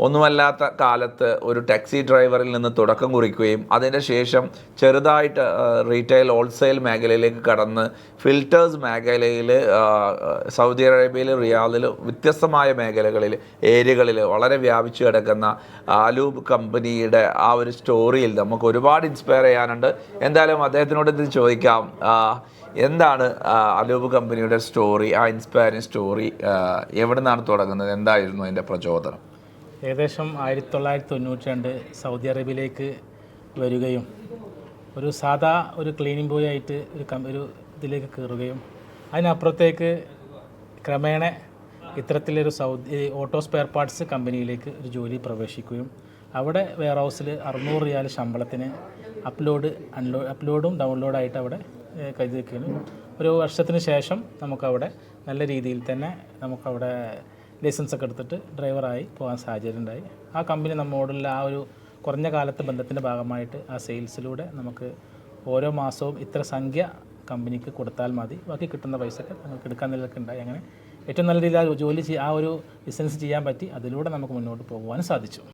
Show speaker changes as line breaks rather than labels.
ഒന്നുമല്ലാത്ത കാലത്ത് ഒരു ടാക്സി ഡ്രൈവറിൽ നിന്ന് തുടക്കം കുറിക്കുകയും അതിന്റെ ശേഷം ചെറുതായിട്ട് റീറ്റെയിൽ ഹോൾസെയിൽ മേഖലയിലേക്ക് കടന്ന് ഫിൽറ്റേഴ്സ് മേഖലയിൽ സൗദി അറേബ്യയിൽ റിയാദിൽ വ്യത്യസ്തമായ മേഖലകളിൽ ഏരിയകളിൽ വളരെ വ്യാപിച്ചു കിടക്കുന്ന ആലൂബ് കമ്പനിയുടെ ആ ഒരു സ്റ്റോറിയിൽ നമുക്ക് ഒരുപാട് ഇൻസ്പയർ ചെയ്യാനുണ്ട്. എന്തായാലും അദ്ദേഹത്തിനോട് ഇത് ചോദിക്കാം. എന്താണ് അലൂബ് കമ്പനിയുടെ സ്റ്റോറി ആ ഇൻസ്പയറിങ് സ്റ്റോറി എവിടെ നിന്നാണ് തുടങ്ങുന്നത്? എന്തായിരുന്നു അതിന്റെ പ്രചോദനം?
ഏകദേശം ആയിരത്തി തൊള്ളായിരത്തി തൊണ്ണൂറ്റി രണ്ട് സൗദി അറേബ്യയിലേക്ക് വരികയും ഒരു സാധാ ഒരു ക്ലീനിങ് ബോയ് ആയിട്ട് ഒരു കം ഒരു ഇതിലേക്ക് കയറുകയും അതിനപ്പുറത്തേക്ക് ക്രമേണ ഇത്തരത്തിലൊരു സൗദി ഓട്ടോ സ്പെയർ പാർട്സ് കമ്പനിയിലേക്ക് ഒരു ജോലി പ്രവേശിക്കുകയും അവിടെ വെയർ ഹൗസിൽ അറുന്നൂറ് റിയാൽ ശമ്പളത്തിന് അപ്ലോഡ് അൺലോഡ് അപ്ലോഡും ഡൗൺലോഡായിട്ട് അവിടെ കരുതി വയ്ക്കുകയും ഒരു വർഷത്തിന് ശേഷം നമുക്കവിടെ നല്ല രീതിയിൽ തന്നെ നമുക്കവിടെ ലൈസൻസ് ഒക്കെ എടുത്തിട്ട് ഡ്രൈവറായി പോകാൻ സാഹചര്യം ഉണ്ടായി ആ കമ്പനി നമ്മോടുള്ള ആ ഒരു കുറഞ്ഞ കാലത്തെ ബന്ധത്തിന്റെ ഭാഗമായിട്ട് ആ സെയിൽസിലൂടെ നമുക്ക് ഓരോ മാസവും ഇത്ര സംഖ്യ കമ്പനിക്ക് കൊടുത്താൽ മതി. ബാക്കി കിട്ടുന്ന പൈസയൊക്കെ നമുക്ക് എടുക്കാൻ നിലയൊക്കെ ഉണ്ടായി. അങ്ങനെ ഏറ്റവും നല്ല രീതിയിൽ ആ ജോലി ആ ഒരു ബിസിനസ് ചെയ്യാൻ പറ്റി. അതിലൂടെ നമുക്ക് മുന്നോട്ട് പോകുവാനും സാധിച്ചു.